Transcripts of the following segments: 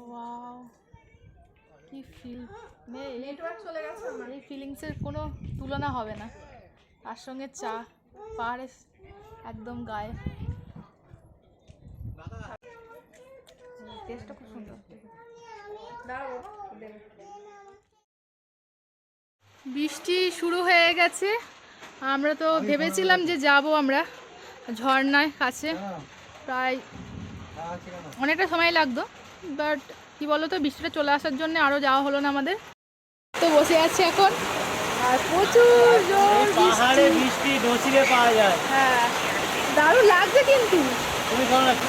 Wow কি feel network চলে গেছে আমার। এই ফিলিংসের কোনো তুলনা হবে না। তার সঙ্গে চা পাহাড়ে একদম গায়ে। টেস্টটা খুব সুন্দর। বৃষ্টি শুরু হয়ে গেছে। আমরা তো ভেবেছিলাম যে যাব আমরা ঝর্ণায় কাছে। প্রায় অনেকটা সময় লাগতো। বাট কি বলো তো বৃষ্টিটা চলে আসার জন্য আরও যাওয়া হলো না আমাদের। তো বসে আছি এখন। আর প্রচুর জোর পাহাড়ে বৃষ্টি পাওয়া যায়। হ্যাঁ দারুণ লাগছে কিন্তু। তুমি কেমন আছো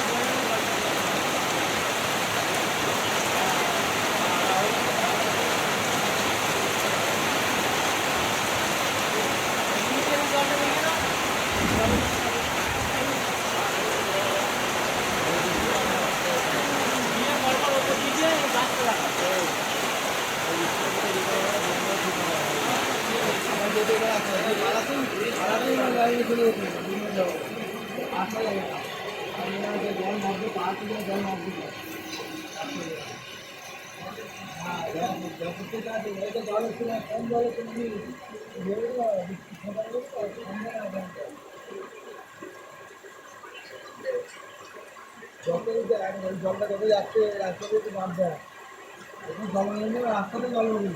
জলটা যত যাচ্ছে রাস্তা দিয়ে বাদ দেয় জল রাস্তাতে জল নেই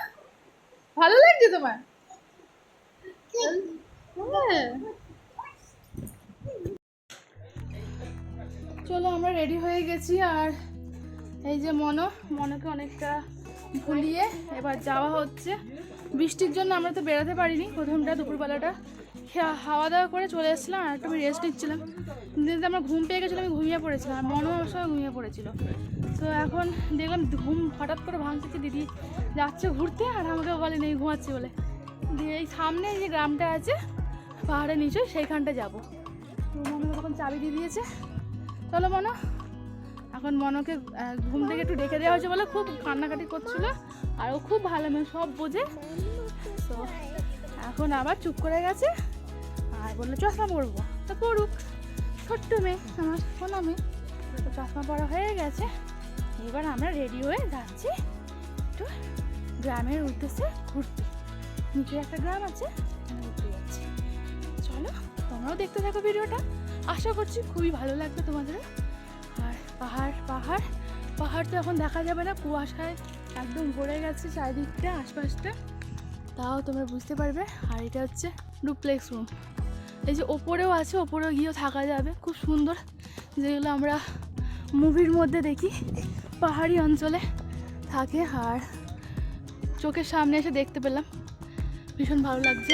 ভালো লাগছে তোমার? হ্যাঁ। চলো, আমরা রেডি হয়ে গেছি আর এই যে মনো, মনোকে অনেকটা ভুলিয়ে এবার যাওয়া হচ্ছে। বৃষ্টির জন্য আমরা তো বেরোতে পারিনি, প্রথমটা দুপুরবেলাটা। খাওয়া দাওয়া করে চলে এসেছিলাম আর একটু রেস্ট নিচ্ছিলাম। কিন্তু আমরা ঘুম পেয়ে গেছিল, আমি ঘুমিয়ে পড়েছিলাম, আর মনও আমার সঙ্গে ঘুমিয়ে পড়েছিল। তো এখন দেখলাম ঘুম হঠাৎ করে ভাঙছে দিদি যাচ্ছে ঘুরতে আর আমাকে বলে নেই, ঘুমাচ্ছে বলে। দিয়ে এই সামনে যে গ্রামটা আছে, পাহাড়ের নিচে, সেইখানটা যাব। তো মনে তখন চাবি দিয়ে দিয়েছে। চলো মনো, এখন মনকে ঘুম থেকে একটু ডেকে দেওয়া হয়েছে বলে খুব কান্নাকাটি করছিল। আর ও খুব ভালো মেয়ে, সব বোঝে। তো এখন আবার চুপ করে গেছে। আর বলল, চশমা পরবো। তো পড়ুক। ছোট্ট মেয়ে, আমার সোনা মেয়ে। তো চশমা পরা হয়ে গেছে। এবার আমরা রেডি হয়ে যাচ্ছি একটু গ্রামের উদ্দেশ্যে ঘুরতে। নিচে একটা গ্রাম আছে ঘুরতে যাচ্ছি। চলো, তোমরাও দেখতে থাকো ভিডিওটা। আশা করছি খুবই ভালো লাগবে তোমাদের। আর পাহাড় পাহাড় পাহাড় তো এখন দেখা যাবে না, কুয়াশায় একদম ভরে গেছে চারিদিকটা, আশপাশটা। তাও তোমরা বুঝতে পারবে। আর এটা হচ্ছে ডুপ্লেক্স রুম এই যে ওপরেও আছে, ওপরেও গিয়েও থাকা যাবে। খুব সুন্দর। যেগুলো আমরা মুভির মধ্যে দেখি পাহাড়ি অঞ্চলে থাকে আর চোখের সামনে এসে দেখতে পেলাম। ভীষণ ভালো লাগছে।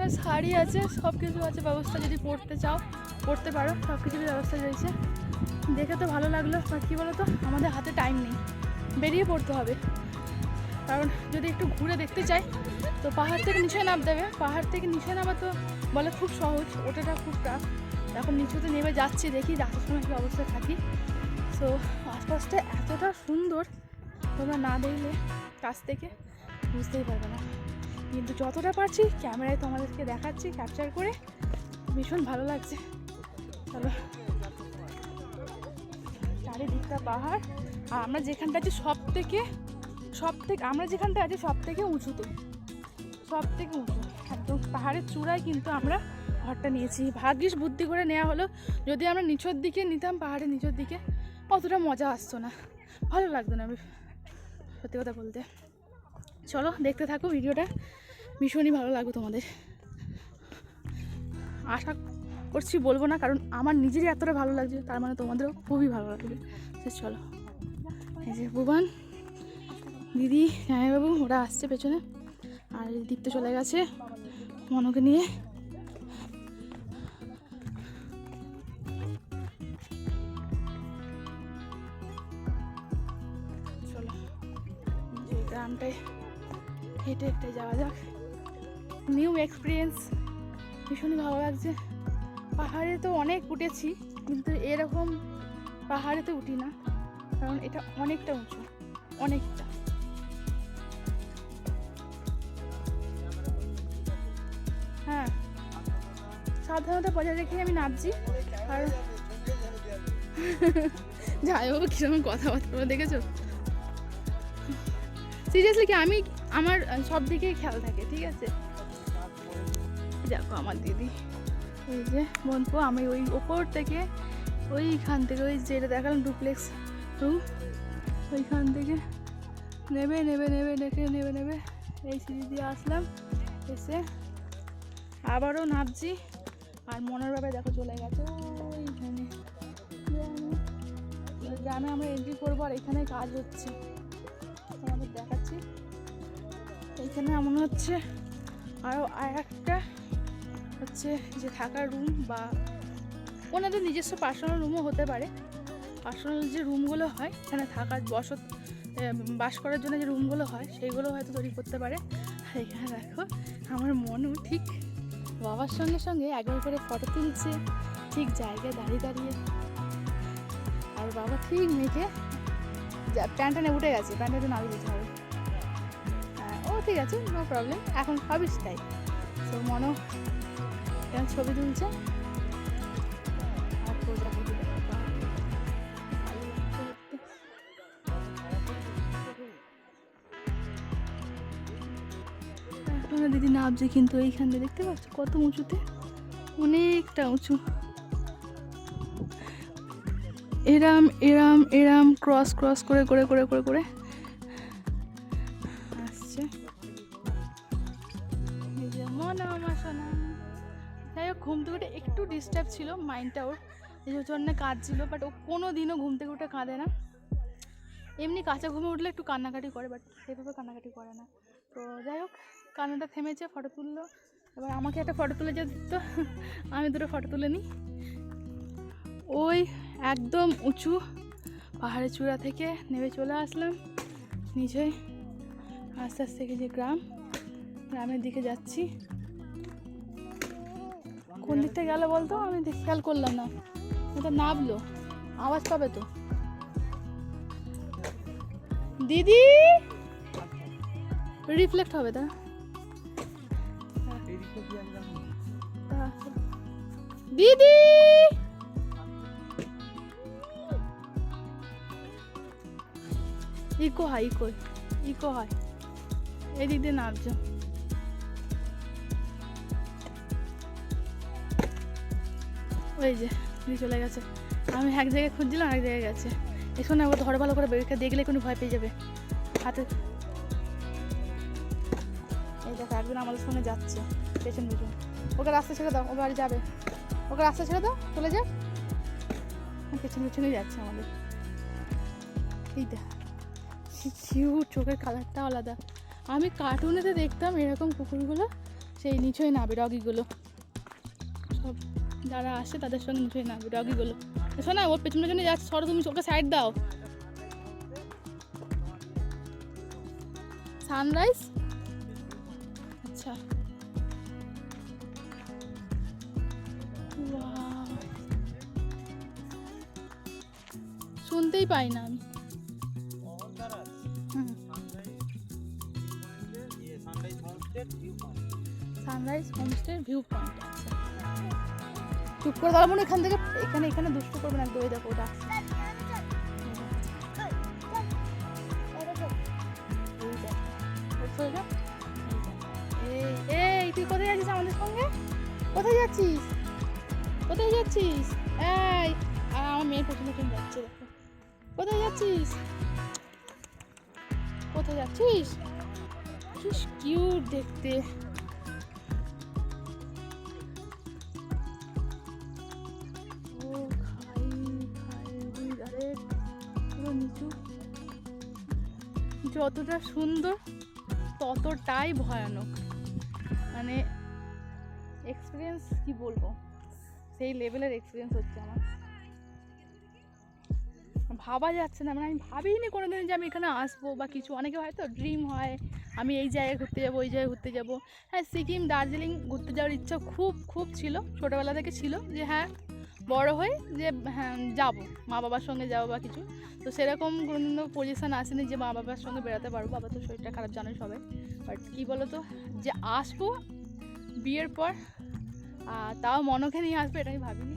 আর শাড়ি আছে সব কিছু আছে, ব্যবস্থা যদি পড়তে চাও। পড়তে পারো, সব কিছুর ব্যবস্থা রয়েছে। দেখে তো ভালো লাগল বাট কী বলো তো আমাদের হাতে টাইম নেই। বেরিয়ে পড়তে হবে। কারণ যদি একটু ঘুরে দেখতে চাই, তো পাহাড় থেকে নিচে নাম দেবে পাহাড় থেকে নিচে নামা তো বলে খুব সহজ, ওটাটা খুব টাফ এখন নিচুতে নেমে যাচ্ছি, দেখি যাওয়ার সময় কী অবস্থায় থাকি। সো আশপাশটা এতটা সুন্দর, তোমরা না দেখলে কাছ থেকে বুঝতেই পারবে না। কিন্তু যতটা পারছি, ক্যামেরায় তোমাদেরকে দেখাচ্ছি ক্যাপচার করে, ভীষণ ভালো লাগছে। চলো। চারিদিকটা পাহাড়। আর আমরা যেখানটা আছি সব থেকে সব থেকে আমরা যেখানটা আছি সব থেকে উঁচুতে। সব থেকে উঁচু। একদম পাহাড়ের চূড়ায় কিন্তু আমরা ঘরটা নিয়েছি। ভাগ্যিস বুদ্ধি করে নেওয়া হলো। যদি আমরা নিচের দিকে নিতাম, পাহাড়ের নিচের দিকে, অতটা মজা আসতো না। ভালো লাগতো না সত্যি কথা বলতে। চলো, দেখতে থাকো ভিডিওটা। ভীষণই ভালো লাগবে তোমাদের। আশা করছি বলব না, কারণ আমার নিজেরই এতটা ভালো লাগছে, তার মানে তোমাদেরও খুবই ভালো লাগবে। চলো। এই যে ভুবান, দিদি, জামাইবাবু, ওরা আসছে পেছনে। আর দীপ্ত চলে গেছে, মনকে নিয়ে। চলো গ্রামটায় হেঁটে হেঁটে যাওয়া যাক। নিউ এক্সপিরিয়েন্স ভীষণই ভালো লাগছে। পাহাড়ে তো অনেক উঠেছি, কিন্তু এরকম পাহাড়ে তো উঠি না, কারণ এটা অনেকটা উঁচু, অনেকটা। হ্যাঁ সাবধানতা বজায় রেখে আমি নামছি, আর যাই হোক, কীরকম কথাবার্তা দেখেছ? সিরিয়াসলি কি আমি আমার সব দিকেই খেয়াল থাকে, ঠিক আছে? দেখো আমার দিদি। এই যে বন্ধু আমি ওই ওপর থেকে ওইখান থেকে ওই যেটা দেখালাম ডুপ্লেক্স রুম ওইখান থেকে নেবে নেবে নেবে ডেকে নেবে নেবে, এই সিঁড়ি দিয়ে আসলাম, এসে আবারও নামছি, আর মনের ব্যাপারে দেখো চলে গেছে, ওইখানে। গ্রামে আমরা এন্ট্রি করব আর এখানে কাজ হচ্ছে আমাদের দেখাচ্ছি এইখানে মনে হচ্ছে আরও আর একটা হচ্ছে যে থাকার রুম বা ওনাদের নিজস্ব পার্সোনাল রুমও হতে পারে। পার্সোনাল যে রুমগুলো হয় এখানে থাকার বসত বাস করার জন্য যে রুমগুলো হয় সেইগুলো হয়তো তৈরি করতে পারে। আর এখানে দেখো আমার মনও ঠিক। বাবার সঙ্গে সঙ্গে একবার করে ফটো তুলছে ঠিক জায়গায় দাঁড়িয়ে দাঁড়িয়ে। আর বাবা ঠিক মেয়েকে যা- প্যান্টানে উঠে গেছে প্যান্টটা একটু নামিয়ে দিতে হবে। হ্যাঁ, ও ঠিক আছে নো প্রবলেম এখন সবই তাই তো মনো এখানে ছবি তুলছে? দিদি নামছে কিন্তু এইখান দিয়ে দেখতে পাচ্ছ? কত উঁচুতে? অনেকটা উঁচু। এরাম এরাম এরাম, ক্রস ক্রস করে করে করে করে করে। মন আমার সোনা যাই হোক, ঘুম থেকে উঠে একটু ডিস্টার্ব ছিল মাইন্ডটা ওর এই জন্য কাজ ছিল বাট ও কোনো দিনও ঘুম থেকে উঠে কাঁদে না। এমনি কাঁচা ঘুমে উঠলে একটু কান্নাকাটি করে বাট সেভাবে কান্নাকাটি করে না। তো যাই হোক, কান্নাটা থেমেছে ফটো তুললো। এবার আমাকে একটা ফটো তুলে যেত তো আমি দুটো ফটো তুলে নিই। ওই একদম উঁচু পাহাড়ের চূড়া থেকে নেমে চলে আসলাম, নিচে আস্তে আস্তে যে গ্রাম। গ্রামের দিকে যাচ্ছি। কোন দিকটা গেল বলতো? আমি খেয়াল করলাম না। ওটা নামলো। আওয়াজ পাবে তো? দিদি! রিফ্লেক্ট হবে তা- দিদি! ইকো হয় ইকো ইকো হয় এদিক দিয়ে নামছো। ওই যে, দিয়ে চলে গেছে। আমি এক জায়গায় খুঁজছিলাম, এক জায়গায় গেছে। এসো না আবার ধরে ভালো করে বেরিয়ে দেখলে কোনো ভয় পেয়ে যাবে। হাতে এই দেখো, একজন আমাদের সঙ্গে যাচ্ছে, পেছন পেছন ওকে রাস্তা ছেড়ে দাও, ও বাড়ি যাবে। ওকে রাস্তা ছেড়ে দাও, চলে যাক পেছন পেছনে যাচ্ছে আমাদের। এই দেখ চোখের কালারটা আলাদা। আমি কার্টুনেতে দেখতাম এরকম কুকুরগুলো, সেই নিচই নাবে ডগিগুলো সব যারা আসে তাদের সঙ্গে নিচই নাবে ডগিগুলো এসো না ওর পেছনে পেছনে যাচ্ছে সরো তুমি ওকে সাইড দাও। সানরাইজ আচ্ছা। শুনতেই পাই না আমি। Sunrise হোমস্টের view point sunrise homestay view point আছে চুপ করে দাঁড়াবো না এখান থেকে? এখানে এখানে দুষ্টু করবে না এই দেখো ওটা এই তুই কোথায় যাচ্ছিস আমাদের সঙ্গে? কোথায় যাচ্ছিস? কোথায় যাচ্ছিস? এই আমার মেয়ে প্রথমে তুমি যাচ্ছে, দেখো। কোথায় যাচ্ছিস? কোথায় যাচ্ছিস? কিউট দেখতে। যতটা সুন্দর, ততটাই ভয়ানক। মানে এক্সপিরিয়েন্স কি বলব? সেই লেভেলের এক্সপিরিয়েন্স হচ্ছে আমার। ভাবা যাচ্ছে না। মানে আমি ভাবিনি কোনোদিন যে আমি এখানে আসব বা কিছু। অনেকে হয়তো ড্রিম হয়, আমি এই জায়গায় ঘুরতে যাব, ওই জায়গায় ঘুরতে যাব। হ্যাঁ সিকিম, দার্জিলিং ঘুরতে যাওয়ার ইচ্ছা খুব খুব ছিল। ছোটোবেলা থেকে ছিল যে হ্যাঁ বড় হয়ে যে হ্যাঁ যাব। মা বাবার সঙ্গে যাব বা কিছু। তো সেরকম কোনো পজিশান আসেনি যে মা বাবার সঙ্গে বেড়াতে পারব। বাবা তো শরীরটা খারাপ জানো সবাই। বাট কী বলো তো যে আসব বিয়ের পর তাও মনকে নিয়ে আসবে এটা আমি ভাবিনি।